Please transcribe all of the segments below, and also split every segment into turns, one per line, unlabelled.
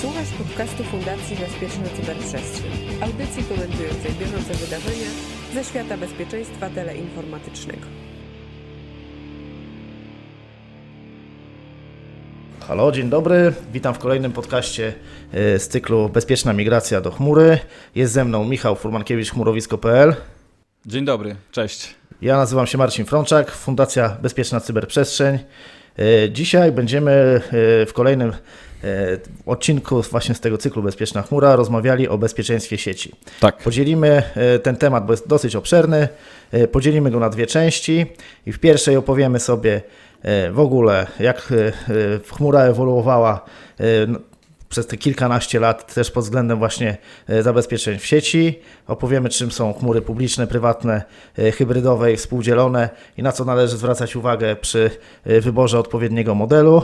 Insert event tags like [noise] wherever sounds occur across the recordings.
Słuchasz podcastu Fundacji Bezpieczna Cyberprzestrzeń, audycji komentującej bieżące wydarzenia ze świata bezpieczeństwa teleinformatycznego.
Halo, dzień dobry. Witam w kolejnym podcaście e, z cyklu Bezpieczna migracja do chmury. Jest ze mną Michał Furmankiewicz, chmurowisko.pl.
Dzień dobry, cześć.
Ja nazywam się Marcin Frączak, Fundacja Bezpieczna Cyberprzestrzeń. E, Dzisiaj będziemy e, w kolejnym odcinku właśnie z tego cyklu Bezpieczna chmura rozmawiali o bezpieczeństwie sieci.
Tak.
Podzielimy e, ten temat, bo jest dosyć obszerny, e, podzielimy go na dwie części i w pierwszej opowiemy sobie e, w ogóle, jak e, e, chmura ewoluowała e, przez te kilkanaście lat też pod względem właśnie e, zabezpieczeń w sieci. Opowiemy, czym są chmury publiczne, prywatne, e, hybrydowe i współdzielone i na co należy zwracać uwagę przy e, wyborze odpowiedniego modelu.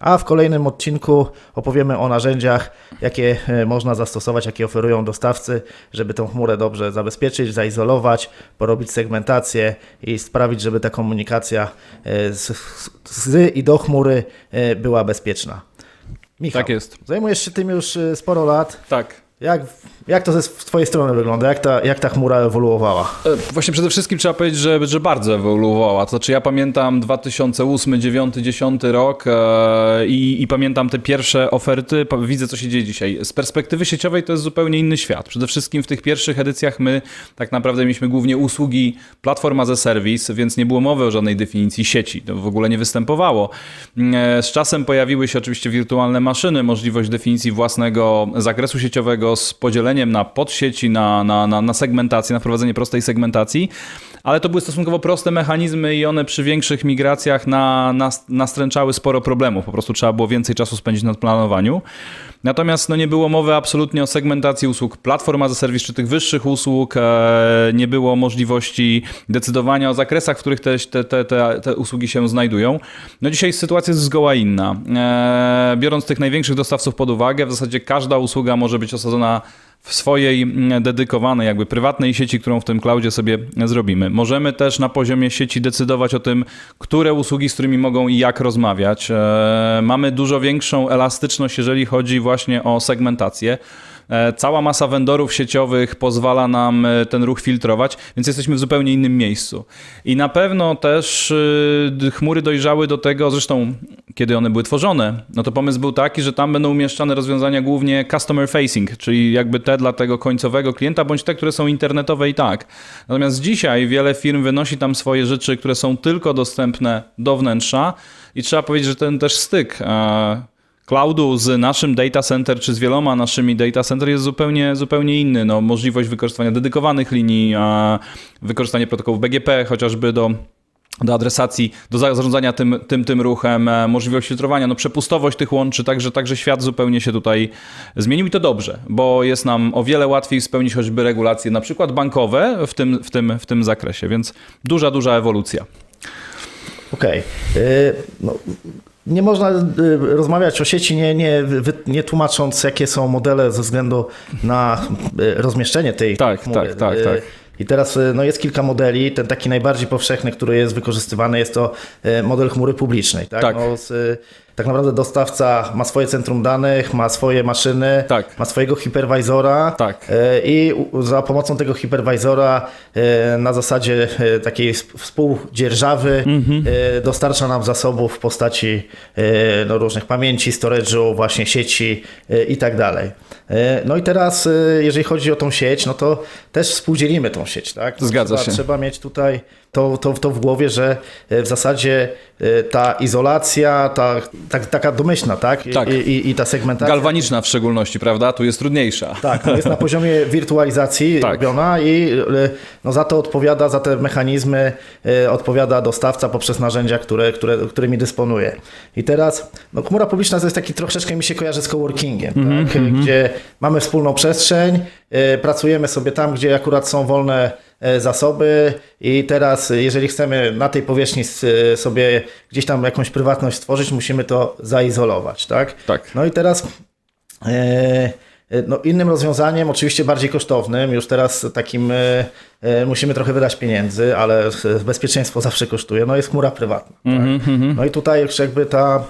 A w kolejnym odcinku opowiemy o narzędziach, jakie e, można zastosować, jakie oferują dostawcy, żeby tą chmurę dobrze zabezpieczyć, zaizolować, porobić segmentację i sprawić, żeby ta komunikacja e, z, z i do chmury e, była bezpieczna. Michał,
Tak jest.
zajmujesz się tym już sporo lat.
Tak.
Jak, jak to ze z twojej strony wygląda? Jak ta, jak ta chmura ewoluowała?
E, Właśnie przede wszystkim trzeba powiedzieć, że, że bardzo ewoluowała. To znaczy ja pamiętam 2008, 2009, 10 rok e, i, i pamiętam te pierwsze oferty, widzę co się dzieje dzisiaj. Z perspektywy sieciowej to jest zupełnie inny świat. Przede wszystkim w tych pierwszych edycjach my tak naprawdę mieliśmy głównie usługi platforma a service, więc nie było mowy o żadnej definicji sieci. To w ogóle nie występowało. E, Z czasem pojawiły się oczywiście wirtualne maszyny, możliwość definicji własnego zakresu sieciowego z podzieleniem na podsieci, na, na, na, na segmentację, na wprowadzenie prostej segmentacji, ale to były stosunkowo proste mechanizmy i one przy większych migracjach na, na, nastręczały sporo problemów. Po prostu trzeba było więcej czasu spędzić na planowaniu. Natomiast no, nie było mowy absolutnie o segmentacji usług platform as a service czy tych wyższych usług. E, nie było możliwości decydowania o zakresach, w których te, te, te, te, te usługi się znajdują. No dzisiaj sytuacja jest zgoła inna. E, biorąc tych największych dostawców pod uwagę, w zasadzie każda usługa może być osadzona w swojej mm, dedykowanej, jakby prywatnej sieci, którą w tym cloudzie sobie zrobimy. Możemy też na poziomie sieci decydować o tym, które usługi z którymi mogą i jak rozmawiać. E, Mamy dużo większą elastyczność, jeżeli chodzi właśnie o segmentację. E, Cała masa vendorów sieciowych pozwala nam e, ten ruch filtrować, więc jesteśmy w zupełnie innym miejscu. I na pewno też y, chmury dojrzały do tego, zresztą kiedy one były tworzone, no to pomysł był taki, że tam będą umieszczane rozwiązania głównie customer facing, czyli jakby te dla tego końcowego klienta, bądź te, które są internetowe i tak. Natomiast dzisiaj wiele firm wynosi tam swoje rzeczy, które są tylko dostępne do wnętrza i trzeba powiedzieć, że ten też styk e, cloudu z naszym data center, czy z wieloma naszymi data center jest zupełnie, zupełnie inny. No, możliwość wykorzystywania dedykowanych linii, wykorzystanie protokołów BGP chociażby do do adresacji, do za- zarządzania tym, tym, tym ruchem, e, możliwość filtrowania, no przepustowość tych łączy, także, także świat zupełnie się tutaj zmienił i to dobrze, bo jest nam o wiele łatwiej spełnić choćby regulacje na przykład bankowe w tym, w tym, w tym zakresie, więc duża, duża ewolucja.
Okej. Y, No, nie można y, rozmawiać o sieci, nie, nie, nie tłumacząc, jakie są modele ze względu na y, rozmieszczenie tej
Tak,
chmury.
tak, tak,
Y,
tak.
I teraz no, jest kilka modeli. Ten taki najbardziej powszechny, który jest wykorzystywany, jest to model chmury publicznej. Tak,
Tak.
No, z, tak naprawdę dostawca ma swoje centrum danych, ma swoje maszyny,
Tak.
ma swojego hiperwizora
Tak.
y, i za pomocą tego hiperwizora y, na zasadzie y, takiej sp- współdzierżawy
Mhm.
dostarcza nam zasobów w postaci no, różnych pamięci, storage'u, właśnie sieci i tak dalej. No i teraz, jeżeli chodzi o tą sieć, no to też współdzielimy tą sieć, tak? No,
Zgadza
trzeba,
się.
Trzeba mieć tutaj to, to, to w głowie, że y, w zasadzie y, ta izolacja, ta, ta, taka domyślna, tak? I,
Tak.
I, i, ta segmentacja.
Galwaniczna w szczególności, prawda? Tu jest trudniejsza.
Tak, no jest na poziomie [laughs] wirtualizacji
Tak.
robiona i y, no za to odpowiada, za te mechanizmy odpowiada dostawca poprzez narzędzia, które, które, którymi dysponuje. I teraz no, chmura publiczna to jest taki troszeczkę mi się kojarzy z coworkingiem, tak? gdzie mamy wspólną przestrzeń, pracujemy sobie tam, gdzie akurat są wolne zasoby i teraz jeżeli chcemy na tej powierzchni y, sobie gdzieś tam jakąś prywatność stworzyć, musimy to zaizolować, tak?
Tak.
No i teraz e, no, innym rozwiązaniem, oczywiście bardziej kosztownym, już teraz takim e, e, musimy trochę wydać pieniędzy, ale bezpieczeństwo [laughs] zawsze kosztuje, no jest chmura prywatna. Tak? No i tutaj już jakby ta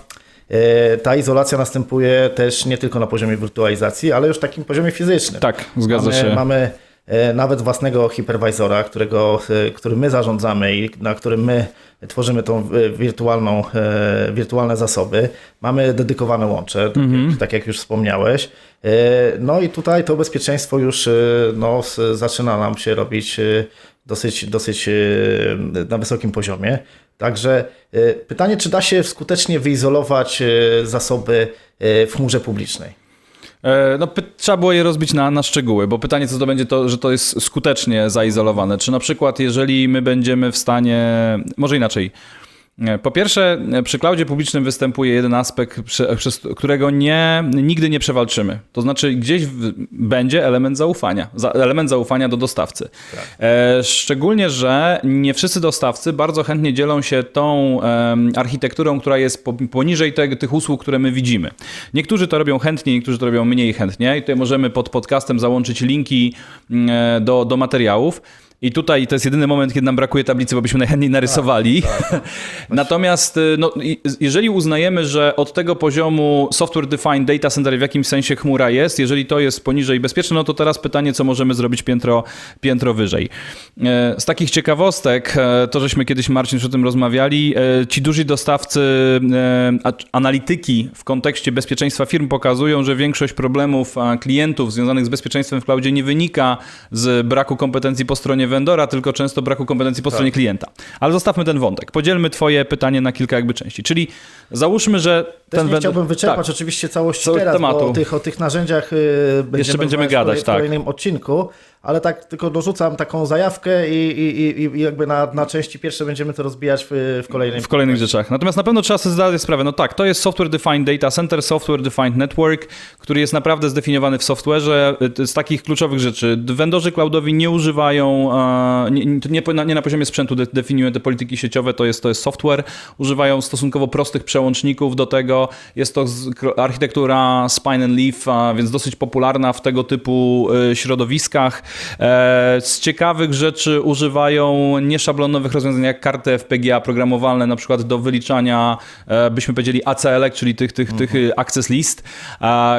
e, ta izolacja następuje też nie tylko na poziomie wirtualizacji, ale już takim poziomie fizycznym.
Tak, zgadza
mamy,
się.
Mamy e, nawet własnego hipervisora, którego, e, którym my zarządzamy i na którym my tworzymy tą e, wirtualną, e, wirtualne zasoby. Mamy dedykowane łącze, tak,
Mhm.
jak, tak jak już wspomniałeś. E, No i tutaj to bezpieczeństwo już e, no, zaczyna nam się robić e, dosyć, dosyć e, na wysokim poziomie. Także e, pytanie, czy da się skutecznie wyizolować e, zasoby e, w chmurze publicznej?
E, No, trzeba było je rozbić na, na szczegóły, bo pytanie, co to będzie, to, że to jest skutecznie zaizolowane. Czy na przykład, jeżeli my będziemy w stanie, może inaczej. E, Po pierwsze, e, przy cloudzie publicznym występuje jeden aspekt, przy- przez którego nie, nigdy nie przewalczymy. To znaczy, gdzieś będzie element zaufania, za, element zaufania do dostawcy. E, szczególnie, że nie wszyscy dostawcy bardzo chętnie dzielą się tą architekturą, która jest po, poniżej tych usług, które my widzimy. Niektórzy to robią chętnie, niektórzy to robią mniej chętnie. I tutaj możemy pod podcastem załączyć linki mm, e, do, do materiałów. I tutaj to jest jedyny moment, kiedy nam brakuje tablicy, bo byśmy najchętniej narysowali. [laughs] Natomiast y, no, jeżeli uznajemy, że od tego poziomu software defined data center w jakimś sensie chmura jest, jeżeli to jest poniżej bezpieczne, no to teraz pytanie, co możemy zrobić piętro, piętro wyżej. E, Z takich ciekawostek, e, to żeśmy kiedyś Marcin już o tym rozmawiali, ci duzi dostawcy analityki w kontekście bezpieczeństwa firm pokazują, że większość problemów klientów związanych z bezpieczeństwem w cloudzie nie wynika z braku kompetencji po stronie vendora, tylko często braku kompetencji po stronie klienta. Ale zostawmy ten wątek. Podzielmy twoje pytanie na kilka jakby części. Czyli załóżmy, że
Też
ten vendor-
chciałbym wyczerpać
Tak.
oczywiście całości
Całość
teraz,
tematu.
o tych, o tych narzędziach będziemy,
będziemy
rozmawiać
gadać,
w
tak.
w kolejnym odcinku, ale tak tylko dorzucam taką zajawkę i, i, i, jakby na, na części pierwsze będziemy to rozbijać w, w kolejnym.
w kolejnych rzeczach. Natomiast na pewno trzeba sobie zdać sprawę, no tak, to jest Software Defined Data Center, Software Defined Network, który jest naprawdę zdefiniowany w software'ze y, z takich kluczowych rzeczy. Vendorzy cloudowi nie używają, nie, nie, nie na- poziomie sprzętu de, definiują te polityki sieciowe, to jest, to jest software. Używają stosunkowo prostych przełączników do tego. Jest to architektura Spine and Leaf, więc dosyć popularna w tego typu y, środowiskach. E, z ciekawych rzeczy używają nieszablonowych rozwiązań jak karty FPGA programowalne, na przykład do wyliczania, e, byśmy powiedzieli ACL, czyli tych, tych, tych y, access list,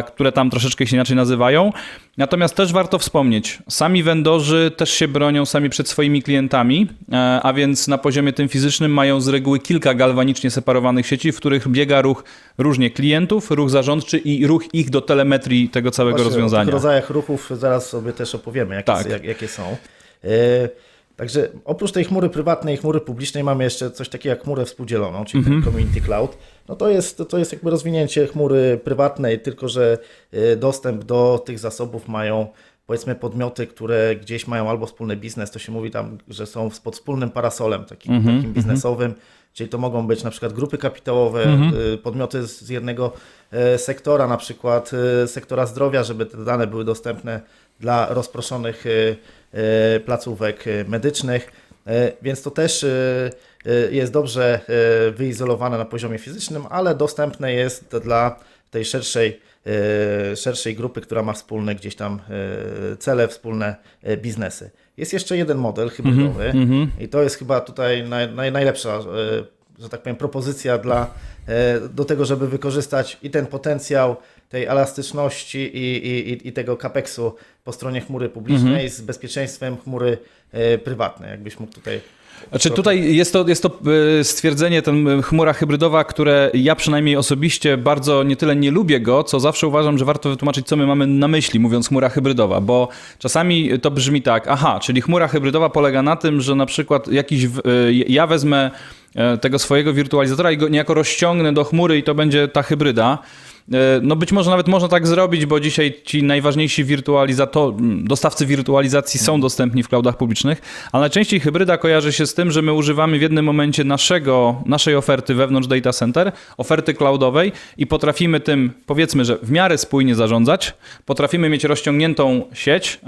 które tam troszeczkę się inaczej nazywają. Natomiast też warto wspomnieć, sami vendorzy też się bronią sami przed swoimi klientami, e, a więc na poziomie tym fizycznym mają z reguły kilka galwanicznie separowanych sieci, w których biega ruch różnie klientów, ruch zarządczy i ruch ich do telemetrii tego całego
Właśnie O
rozwiązania.
tych rodzajach ruchów zaraz sobie też opowiemy, jakie,
Tak.
jak, jakie są. E, Także oprócz tej chmury prywatnej i chmury publicznej mamy jeszcze coś takiego jak chmurę współdzieloną, czyli
Mhm.
ten Community Cloud. No to jest, to jest jakby rozwinięcie chmury prywatnej, tylko że e, dostęp do tych zasobów mają powiedzmy podmioty, które gdzieś mają albo wspólny biznes, to się mówi tam, że są pod wspólnym parasolem takim,
Mhm,
takim biznesowym, czyli to mogą być na przykład grupy kapitałowe,
Mhm.
y, podmioty z jednego e, sektora, na przykład sektora zdrowia, żeby te dane były dostępne dla rozproszonych placówek e, medycznych, E, więc to też e, jest dobrze wyizolowane na poziomie fizycznym, ale dostępne jest dla tej szerszej, szerszej grupy, która ma wspólne gdzieś tam cele, wspólne biznesy. Jest jeszcze jeden model hybrydowy
Mhm.
i to jest chyba tutaj naj, naj, najlepsza, że tak powiem, propozycja dla, do tego, żeby wykorzystać i ten potencjał tej elastyczności i, i, i- tego capexu po stronie chmury publicznej
Mhm.
z bezpieczeństwem chmury e, prywatnej. Jakbyś mógł tutaj.
Znaczy tutaj jest to, jest to y, stwierdzenie, ten y, chmura hybrydowa, które ja przynajmniej osobiście bardzo nie tyle nie lubię go, co zawsze uważam, że warto wytłumaczyć, co my mamy na myśli, mówiąc chmura hybrydowa, bo czasami to brzmi tak, aha, czyli chmura hybrydowa polega na tym, że na przykład jakiś, ja wezmę e, tego swojego wirtualizatora i go niejako rozciągnę do chmury i to będzie ta hybryda. E, No być może nawet można tak zrobić, bo dzisiaj ci najważniejsi dostawcy wirtualizacji są dostępni w cloudach publicznych, ale najczęściej hybryda kojarzy się z tym, że my używamy w jednym momencie naszego, naszej oferty wewnątrz data center, oferty cloudowej i potrafimy tym, powiedzmy, że w miarę spójnie zarządzać, potrafimy mieć rozciągniętą sieć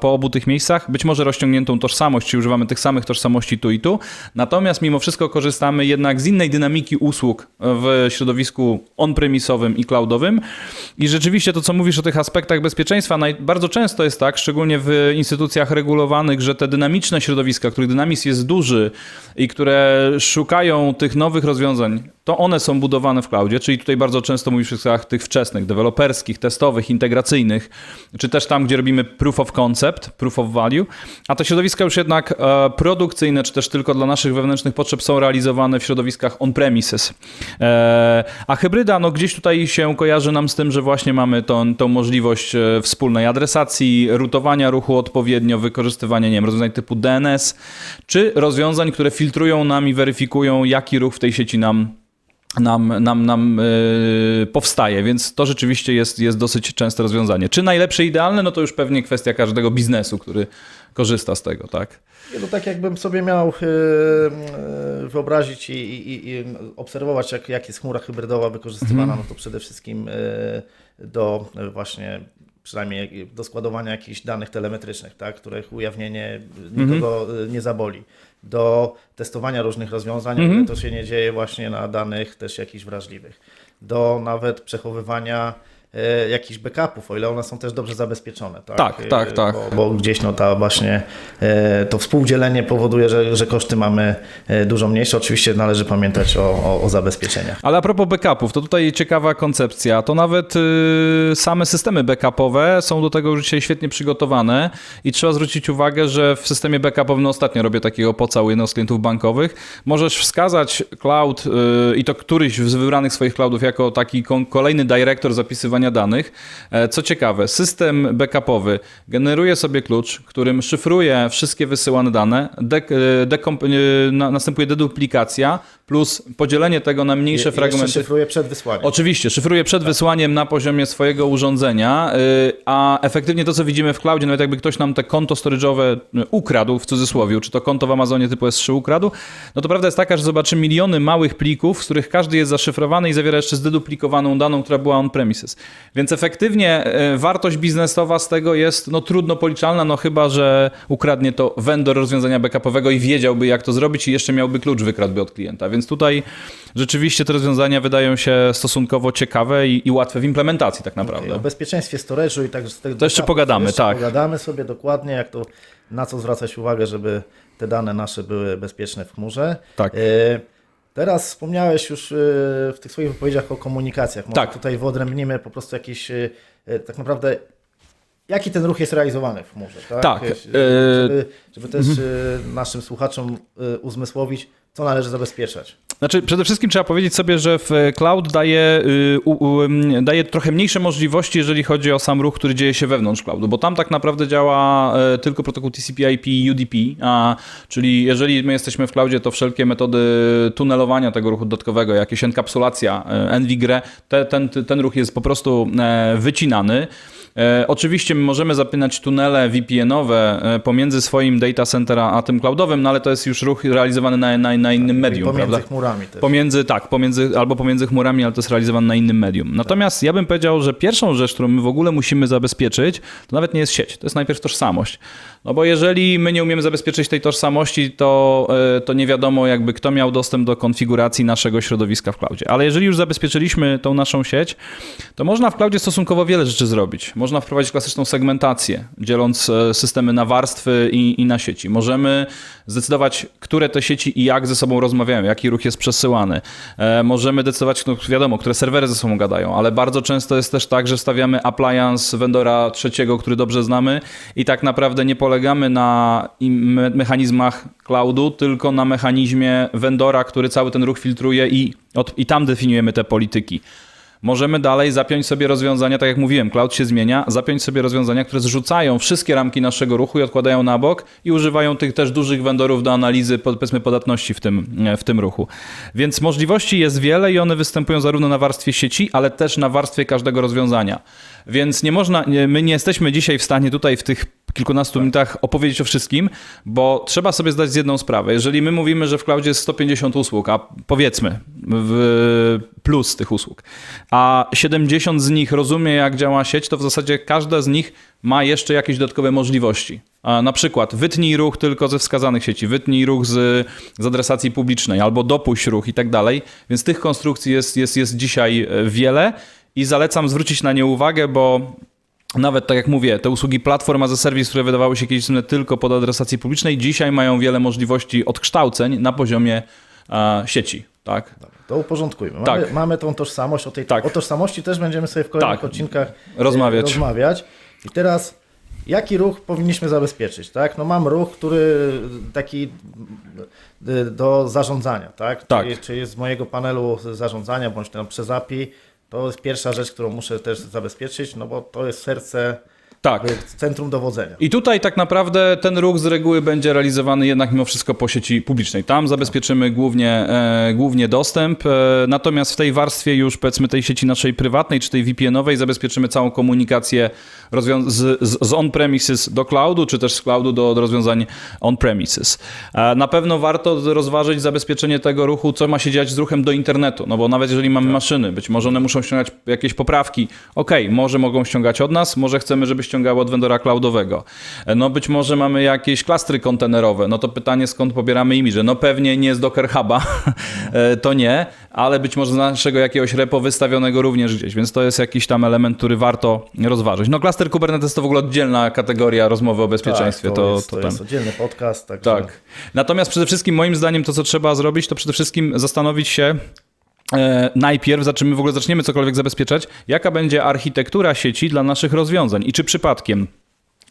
po obu tych miejscach, być może rozciągniętą tożsamość, czyli używamy tych samych tożsamości tu i tu, natomiast mimo wszystko korzystamy jednak z innej dynamiki usług w środowisku on-premisowym i cloudowym. I rzeczywiście to, co mówisz o tych aspektach bezpieczeństwa, bardzo często jest tak, szczególnie w instytucjach regulowanych, że te dynamiczne środowiska, których dynamizm jest duży i które szukają tych nowych rozwiązań, to one są budowane w cloudzie, czyli tutaj bardzo często mówisz o kwestiach tych wczesnych, deweloperskich, testowych, integracyjnych, czy też tam, gdzie robimy proof of concept, proof of value, a te środowiska już jednak e, produkcyjne, czy też tylko dla naszych wewnętrznych potrzeb są realizowane w środowiskach on-premises. E, a hybryda, no gdzieś tutaj się kojarzy nam z tym, że właśnie mamy tą, tą możliwość e, wspólnej adresacji, rutowania ruchu odpowiednio, wykorzystywania, nie wiem, rozwiązań typu DNS, czy rozwiązań, które filtrują nam i weryfikują, jaki ruch w tej sieci nam nam, nam, nam yy, powstaje, więc to rzeczywiście jest, jest dosyć częste rozwiązanie. Czy najlepsze, idealne, no to już pewnie kwestia każdego biznesu, który korzysta z tego, tak?
Nie, No tak jakbym sobie miał e, e, wyobrazić i, i, i obserwować, jak, jak jest chmura hybrydowa wykorzystywana, no to przede wszystkim e, do e, właśnie przynajmniej do składowania jakichś danych telemetrycznych, tak, których ujawnienie nikogo e, nie zaboli. Do testowania różnych rozwiązań,
Mhm.
to się nie dzieje właśnie na danych też jakichś wrażliwych. Do nawet przechowywania jakichś backupów, o ile one są też dobrze zabezpieczone. Tak,
Tak, tak,
E,
tak.
Bo, bo gdzieś no ta właśnie e, to współdzielenie powoduje, że, że koszty mamy e, dużo mniejsze. Oczywiście należy pamiętać o, o, o zabezpieczeniach.
Ale a propos backupów, to tutaj ciekawa koncepcja. To nawet y, same systemy backupowe są do tego już dzisiaj świetnie przygotowane i trzeba zwrócić uwagę, że w systemie backupowym, no ostatnio robię takiego poca u jednego z klientów bankowych, możesz wskazać cloud y, i to któryś z wybranych swoich cloudów jako taki kolejny dyrektor zapisywania danych. E, Co ciekawe, system backupowy generuje sobie klucz, którym szyfruje wszystkie wysyłane dane, y, na- następuje deduplikacja plus podzielenie tego na mniejsze
Je-
fragmenty.
szyfruję przed wysłaniem.
Oczywiście, szyfruje przed wysłaniem na poziomie swojego urządzenia, a efektywnie to, co widzimy w cloudzie, nawet jakby ktoś nam te konto storage'owe ukradł, w cudzysłowie, czy to konto w Amazonie typu S3 ukradł, no to prawda jest taka, że zobaczy miliony małych plików, z których każdy jest zaszyfrowany i zawiera jeszcze zdeduplikowaną daną, która była on-premises. Więc efektywnie y, wartość biznesowa z tego jest no, trudno policzalna, no chyba, że ukradnie to vendor rozwiązania backupowego i wiedziałby, jak to zrobić i jeszcze miałby klucz wykradłby od klienta. Więc tutaj rzeczywiście te rozwiązania wydają się stosunkowo ciekawe i, i łatwe w implementacji tak naprawdę.
O bezpieczeństwie storage'u i tak z tego
To jeszcze pogadamy,
jeszcze
tak.
Pogadamy sobie dokładnie, jak to, na co zwracać uwagę, żeby te dane nasze były bezpieczne w chmurze.
Tak.
E, Teraz wspomniałeś już e, w tych swoich wypowiedziach o komunikacjach. Może
Tak.
tutaj wyodrębnimy po prostu jakiś, e, e, tak naprawdę, jaki ten ruch jest realizowany w chmurze. Tak,
Tak,
Żeby, żeby też e, naszym słuchaczom uzmysłowić, co należy zabezpieczać.
Znaczy, przede wszystkim trzeba powiedzieć sobie, że w cloud daje, y, daje trochę mniejsze możliwości, jeżeli chodzi o sam ruch, który dzieje się wewnątrz cloudu, bo tam tak naprawdę działa e, tylko protokół TCP/IP i UDP, a, czyli jeżeli my jesteśmy w cloudzie, to wszelkie metody tunelowania tego ruchu dodatkowego, jakieś enkapsulacja, e, NVGRE, te, ten, ten ruch jest po prostu e, wycinany. E, oczywiście możemy zapinać tunele VPN-owe e, pomiędzy swoim data center a tym cloudowym, no ale to jest już ruch realizowany na, na, na innym medium,
I pomiędzy
prawda?
chmurami też.
Pomiędzy, tak, pomiędzy, albo pomiędzy chmurami, ale to jest realizowane na innym medium. Natomiast ja bym powiedział, że pierwszą rzecz, którą my w ogóle musimy zabezpieczyć, to nawet nie jest sieć, to jest najpierw tożsamość. No bo jeżeli my nie umiemy zabezpieczyć tej tożsamości, to, e, to nie wiadomo jakby kto miał dostęp do konfiguracji naszego środowiska w cloudzie. Ale jeżeli już zabezpieczyliśmy tą naszą sieć, to można w cloudzie stosunkowo wiele rzeczy zrobić. Można wprowadzić klasyczną segmentację, dzieląc e, systemy na warstwy i, i na sieci. Możemy zdecydować, które te sieci i jak ze sobą rozmawiają, jaki ruch jest przesyłany. E, możemy decydować, no wiadomo, które serwery ze sobą gadają, ale bardzo często jest też tak, że stawiamy appliance vendora trzeciego, który dobrze znamy i tak naprawdę nie polegamy na mechanizmach cloudu, tylko na mechanizmie vendora, który cały ten ruch filtruje i, od, i tam definiujemy te polityki. Możemy dalej zapiąć sobie rozwiązania, tak jak mówiłem, cloud się zmienia, zapiąć sobie rozwiązania, które zrzucają wszystkie ramki naszego ruchu i odkładają na bok i używają tych też dużych vendorów do analizy, po- powiedzmy, podatności w tym, w tym ruchu. Więc możliwości jest wiele i one występują zarówno na warstwie sieci, ale też na warstwie każdego rozwiązania. Więc nie można, my nie jesteśmy dzisiaj w stanie tutaj w tych kilkunastu minutach opowiedzieć o wszystkim, bo trzeba sobie zdać z jedną sprawę. Jeżeli my mówimy, że w cloudzie jest 150 usług, a powiedzmy plus tych usług, a 70 z nich rozumie, jak działa sieć, to w zasadzie każda z nich ma jeszcze jakieś dodatkowe możliwości. Na przykład wytnij ruch tylko ze wskazanych sieci, wytnij ruch z, z adresacji publicznej albo dopuść ruch i tak dalej. Więc tych konstrukcji jest, jest, jest dzisiaj e, wiele i zalecam zwrócić na nie uwagę, bo nawet tak jak mówię, te usługi platform as a service, które wydawały się kiedyś tylko pod adresacji publicznej, dzisiaj mają wiele możliwości odkształceń na poziomie e, sieci. Tak?
to uporządkujmy. Mamy,
Tak.
mamy tą tożsamość, o tej
Tak.
o tożsamości też będziemy sobie w kolejnych
Tak.
odcinkach e,
Rozmawiać.
rozmawiać. I teraz jaki ruch powinniśmy zabezpieczyć, tak? No mam ruch, który taki y, do zarządzania, tak?
Tak.
Czyli, czyli z mojego panelu zarządzania bądź tam przez API, to jest pierwsza rzecz, którą muszę też zabezpieczyć, no bo to jest serce,
Tak.
centrum dowodzenia.
I tutaj tak naprawdę ten ruch z reguły będzie realizowany jednak mimo wszystko po sieci publicznej. Tam zabezpieczymy głównie, e, głównie dostęp, e, natomiast w tej warstwie już powiedzmy tej sieci naszej prywatnej czy tej VPN-owej zabezpieczymy całą komunikację z, z, on-premises do cloudu, czy też z cloudu do, do rozwiązań on-premises. E, na pewno warto rozważyć zabezpieczenie tego ruchu, co ma się dziać z ruchem do internetu, no bo nawet jeżeli mamy maszyny, być może one muszą ściągać jakieś poprawki, okej, może mogą ściągać od nas, może chcemy, żeby ściągały od vendora cloudowego. E, No być może mamy jakieś klastry kontenerowe, no to pytanie skąd pobieramy imidże. No pewnie nie z Docker Huba, [laughs] e, to nie, ale być może z naszego jakiegoś repo wystawionego również gdzieś, więc to jest jakiś tam element, który warto rozważyć. No cluster Kubernetes to w ogóle oddzielna kategoria rozmowy o bezpieczeństwie.
Tak,
to,
to, jest,
to
to jest oddzielny podcast, także
Tak. Natomiast przede wszystkim moim zdaniem to, co trzeba zrobić, to przede wszystkim zastanowić się najpierw, zaczniemy w ogóle zaczniemy cokolwiek zabezpieczać, jaka będzie architektura sieci dla naszych rozwiązań i czy przypadkiem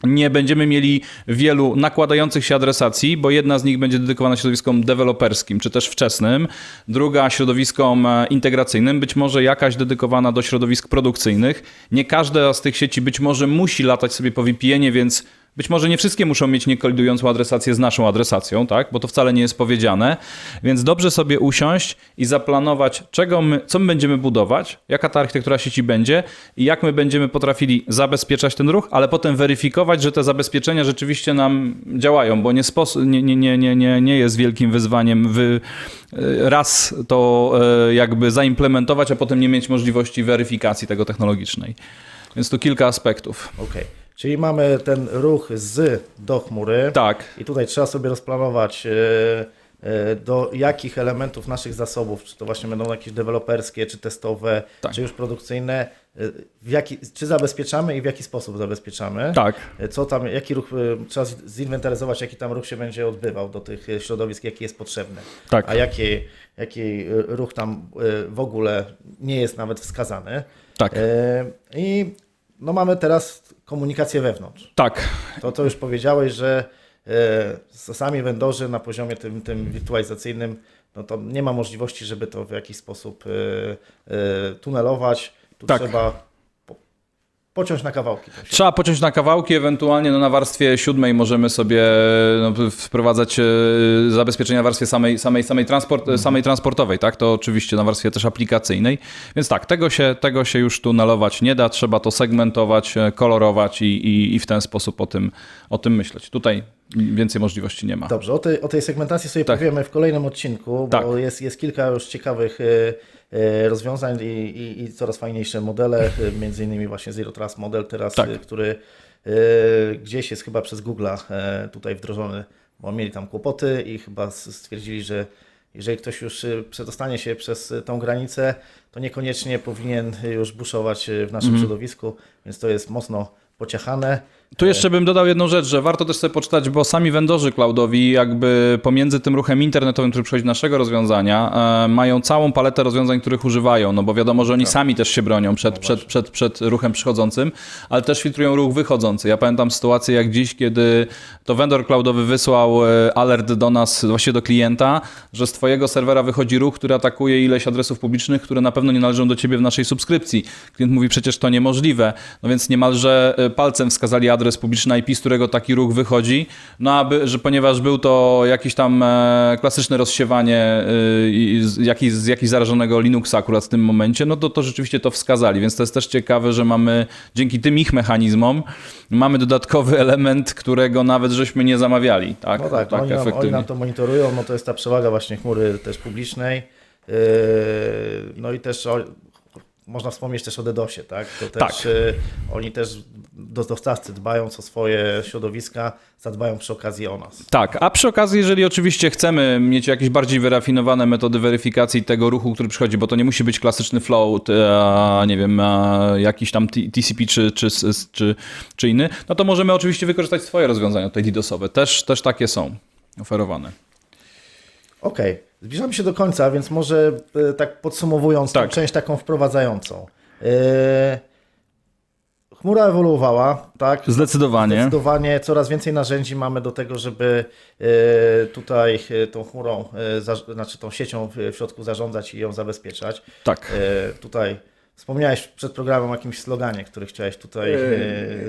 nie będziemy mieli wielu nakładających się adresacji, bo jedna z nich będzie dedykowana środowiskom deweloperskim, czy też wczesnym, druga środowiskom e, integracyjnym, być może jakaś dedykowana do środowisk produkcyjnych. Nie każda z tych sieci być może musi latać sobie po VPN-ie, więc być może nie wszystkie muszą mieć niekolidującą adresację z naszą adresacją, tak? bo to wcale nie jest powiedziane. Więc dobrze sobie usiąść i zaplanować, czego my, co my będziemy budować, jaka ta architektura sieci będzie i jak my będziemy potrafili zabezpieczać ten ruch, ale potem weryfikować, że te zabezpieczenia rzeczywiście nam działają, bo nie, spos- nie, nie, nie, nie, nie, jest wielkim wyzwaniem wy, raz to e, jakby zaimplementować, a potem nie mieć możliwości weryfikacji tego technologicznej. Więc tu kilka aspektów.
okej. Czyli mamy ten ruch z do chmury.
Tak.
I tutaj trzeba sobie rozplanować, e, e, do jakich elementów naszych zasobów, czy to właśnie będą jakieś deweloperskie, czy testowe,
Tak.
czy już produkcyjne, e, jaki, czy zabezpieczamy i w jaki sposób zabezpieczamy.
Tak.
Co tam, jaki ruch, trzeba zinwentaryzować, jaki tam ruch się będzie odbywał do tych środowisk, jaki jest potrzebny.
Tak.
A jaki, jaki ruch tam w ogóle nie jest nawet wskazany.
Tak.
I no mamy teraz komunikację wewnątrz.
Tak.
To, co już powiedziałeś, że e, sami vendorzy na poziomie tym, tym wirtualizacyjnym, no to nie ma możliwości, żeby to w jakiś sposób e, e, tunelować. Tu
Tak.
trzeba pociąć na kawałki.
Trzeba pociąć na kawałki, ewentualnie no, na warstwie siódmej możemy sobie no, wprowadzać e, zabezpieczenia w warstwie samej, samej, samej, transport, samej transportowej, tak? To oczywiście na warstwie też aplikacyjnej. Więc tak, tego się, tego się już tunelować nie da, trzeba to segmentować, e, kolorować i, i, i w ten sposób o tym, o tym myśleć. Tutaj więcej możliwości nie ma.
Dobrze, o tej, o tej segmentacji sobie
Tak.
powiemy w kolejnym odcinku,
Tak.
bo jest, jest kilka już ciekawych e, e, rozwiązań i, i, i coraz fajniejsze modele, e, między innymi właśnie Zero Trust model teraz,
Tak.
który gdzieś jest chyba przez Google'a tutaj wdrożony, bo mieli tam kłopoty i chyba stwierdzili, że jeżeli ktoś już przedostanie się przez tą granicę, to niekoniecznie powinien już buszować w naszym
Mhm.
środowisku, więc to jest mocno pociachane.
Tu jeszcze bym dodał jedną rzecz, że warto też sobie poczytać, bo sami vendorzy cloudowi jakby pomiędzy tym ruchem internetowym, który przychodzi naszego rozwiązania, e, mają całą paletę rozwiązań, których używają, no bo wiadomo, że oni sami też się bronią przed, przed, przed, przed ruchem przychodzącym, ale też filtrują ruch wychodzący. Ja pamiętam sytuację jak dziś, kiedy to vendor cloudowy wysłał e, alert do nas, właściwie do klienta, że z twojego serwera wychodzi ruch, który atakuje ileś adresów publicznych, które na pewno nie należą do ciebie w naszej subskrypcji. Klient mówi, przecież to niemożliwe. No więc niemalże e, palcem wskazali adres publiczny IP, z którego taki ruch wychodzi. No aby, że ponieważ był to jakieś tam e, klasyczne rozsiewanie e, z, jakiś, z jakiś zarażonego Linuxa akurat w tym momencie, no to, to rzeczywiście to wskazali. Więc to jest też ciekawe, że mamy dzięki tym ich mechanizmom mamy dodatkowy element, którego nawet żeśmy nie zamawiali. Tak,
No tak, oni, nam, oni nam to monitorują, no to jest ta przewaga właśnie chmury też publicznej. Yy, No i też można wspomnieć też o DDoSie, tak? To też
Tak.
yy, oni też do- dostawcy dbają o swoje środowiska, zadbają przy okazji o nas.
Tak, a przy okazji, jeżeli oczywiście chcemy mieć jakieś bardziej wyrafinowane metody weryfikacji tego ruchu, który przychodzi, bo to nie musi być klasyczny flow, a, nie wiem, jakiś tam TCP czy, czy, czy, czy inny, no to możemy oczywiście wykorzystać swoje rozwiązania tutaj DDoSowe. Też, też takie są oferowane.
Okej, Zbliżamy się do końca, więc może e, tak podsumowując
Tak.
tą część taką wprowadzającą. E, Chmura ewoluowała, tak?
Zdecydowanie.
Zdecydowanie coraz więcej narzędzi mamy do tego, żeby e, tutaj tą chmurą, znaczy tą siecią w, środku zarządzać i ją zabezpieczać.
Tak.
Tutaj wspomniałeś przed programem o jakimś sloganie, który chciałeś tutaj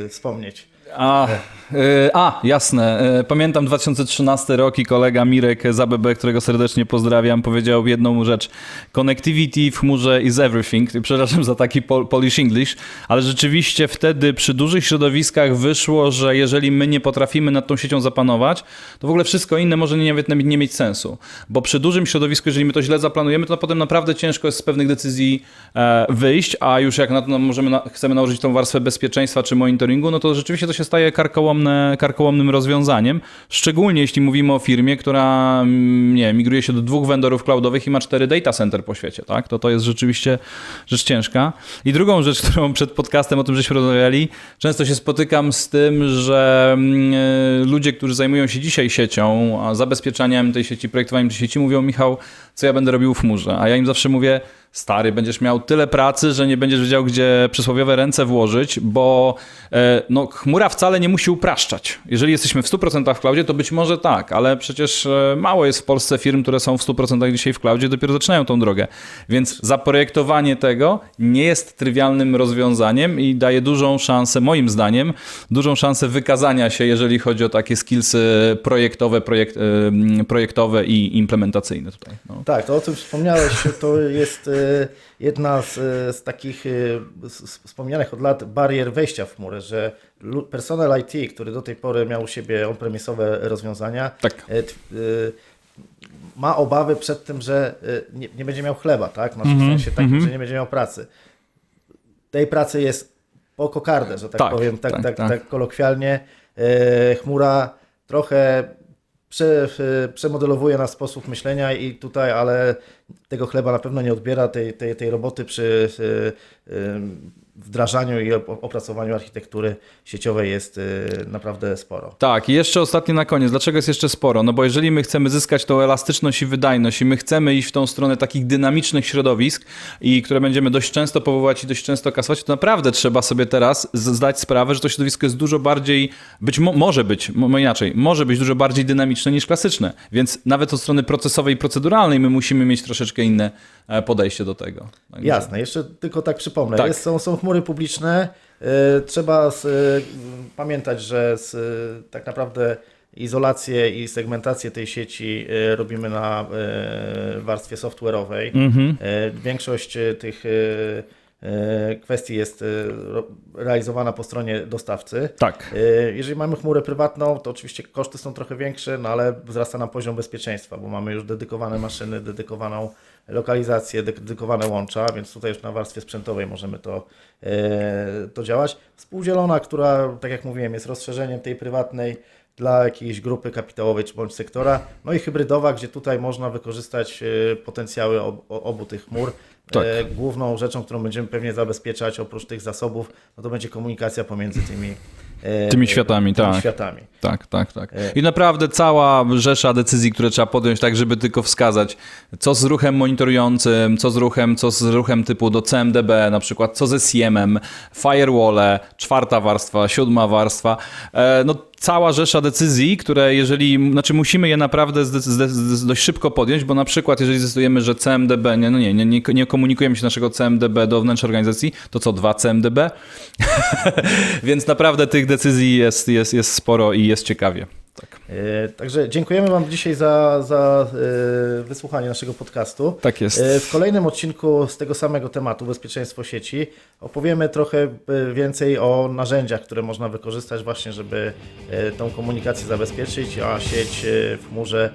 wspomnieć.
A, y, a, jasne. Y, Pamiętam 2013 rok i kolega Mirek z ABB, którego serdecznie pozdrawiam, powiedział jedną rzecz. Connectivity w chmurze is everything. Przepraszam za taki pol- Polish English, ale rzeczywiście wtedy przy dużych środowiskach wyszło, że jeżeli my nie potrafimy nad tą siecią zapanować, to w ogóle wszystko inne może nawet nie mieć sensu. Bo przy dużym środowisku, jeżeli my to źle zaplanujemy, to potem naprawdę ciężko jest z pewnych decyzji e, wyjść, a już jak na to możemy na, chcemy nałożyć tą warstwę bezpieczeństwa czy monitoringu, no to rzeczywiście to się staje karkołomne, karkołomnym rozwiązaniem. Szczególnie jeśli mówimy o firmie, która mm, nie, migruje się do dwóch vendorów cloudowych i ma cztery data center po świecie, tak? To to jest rzeczywiście rzecz ciężka. I drugą rzecz, [laughs] którą przed podcastem o tym żeśmy rozmawiali, często się spotykam z tym, że mm, e, ludzie, którzy zajmują się dzisiaj siecią, zabezpieczaniem tej sieci, projektowaniem tej sieci, mówią, Michał, co ja będę robił w chmurze? A ja im zawsze mówię, stary, będziesz miał tyle pracy, że nie będziesz wiedział, gdzie przysłowiowe ręce włożyć, bo e, no, chmura wcale nie musi upraszczać. Jeżeli jesteśmy w 100% w cloudzie, to być może tak, ale przecież e, mało jest w Polsce firm, które są w 100% dzisiaj w cloudzie, dopiero zaczynają tą drogę. Więc zaprojektowanie tego nie jest trywialnym rozwiązaniem i daje dużą szansę, moim zdaniem, dużą szansę wykazania się, jeżeli chodzi o takie skillsy projektowe, projekt, e, projektowe i implementacyjne tutaj. No.
Tak, to o czym wspomniałeś, to jest e, jedna z, e, z takich e, s- s- wspomnianych od lat barier wejścia w chmurę, że personel IT, który do tej pory miał u siebie on-premisowe rozwiązania,
Tak.
e, e, ma obawy przed tym, że e, nie, nie będzie miał chleba, tak? Znaczy
Mhm,
w sensie takim, że nie będzie miał pracy. Tej pracy jest po kokardę, że tak,
Tak,
powiem, tak,
tak,
tak, tak,
tak.
kolokwialnie. E, chmura trochę prze, przemodelowuje nasz sposób myślenia i tutaj, ale tego chleba na pewno nie odbiera tej, tej, tej roboty przy wdrażaniu i op- opracowaniu architektury sieciowej jest e, naprawdę sporo.
Tak, i jeszcze ostatnie na koniec. Dlaczego jest jeszcze sporo? No bo jeżeli my chcemy zyskać tą elastyczność i wydajność i my chcemy iść w tą stronę takich dynamicznych środowisk i które będziemy dość często powoływać i dość często kasować, to naprawdę trzeba sobie teraz zdać sprawę, że to środowisko jest dużo bardziej, być mo- może być, mo- inaczej, może być dużo bardziej dynamiczne niż klasyczne. Więc nawet od strony procesowej i proceduralnej my musimy mieć troszeczkę inne e, podejście do tego. Także-
Jasne, jeszcze tylko tak przypomnę.
Tak.
Jest, są, są chmury publiczne. e, Trzeba z, e, pamiętać, że z, e, tak naprawdę izolację i segmentację tej sieci robimy na warstwie software'owej.
Mhm.
Większość tych kwestii jest realizowana po stronie dostawcy.
Tak.
Jeżeli mamy chmurę prywatną, to oczywiście koszty są trochę większe, no ale wzrasta nam poziom bezpieczeństwa, bo mamy już dedykowane maszyny, dedykowaną lokalizację, dedykowane łącza, więc tutaj już na warstwie sprzętowej możemy to, e, to działać. Współdzielona, która, tak jak mówiłem, jest rozszerzeniem tej prywatnej dla jakiejś grupy kapitałowej czy bądź sektora, no i hybrydowa, gdzie tutaj można wykorzystać e, potencjały ob, obu tych chmur.
Tak.
E, Główną rzeczą, którą będziemy pewnie zabezpieczać oprócz tych zasobów, no to będzie komunikacja pomiędzy tymi,
Tymi światami,
tymi
tak.
światami.
Tak, tak, tak.
E.
I naprawdę cała rzesza decyzji, które trzeba podjąć, tak żeby tylko wskazać, co z ruchem monitorującym, co z ruchem, co z ruchem typu do CMDB, na przykład co ze SIEM-em, firewalle, czwarta warstwa, siódma warstwa. E, no cała rzesza decyzji, które jeżeli, znaczy musimy je naprawdę dość szybko podjąć, bo na przykład jeżeli zdecydujemy, że CMDB, nie, no nie, nie, nie komunikujemy się naszego CMDB do wnętrza organizacji, to co, dwa CMDB? [laughs] Więc naprawdę tych decyzji jest, jest, jest sporo i jest ciekawie. Tak,
E, Także dziękujemy Wam dzisiaj za, za e, wysłuchanie naszego podcastu.
tak jest.
E, W kolejnym odcinku z tego samego tematu, bezpieczeństwo sieci, opowiemy trochę więcej o narzędziach, które można wykorzystać właśnie, żeby tą komunikację zabezpieczyć, a sieć w chmurze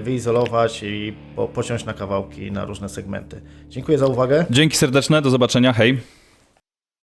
wyizolować i po, pociąć na kawałki na różne segmenty. Dziękuję za uwagę.
Dzięki serdeczne, do zobaczenia, hej.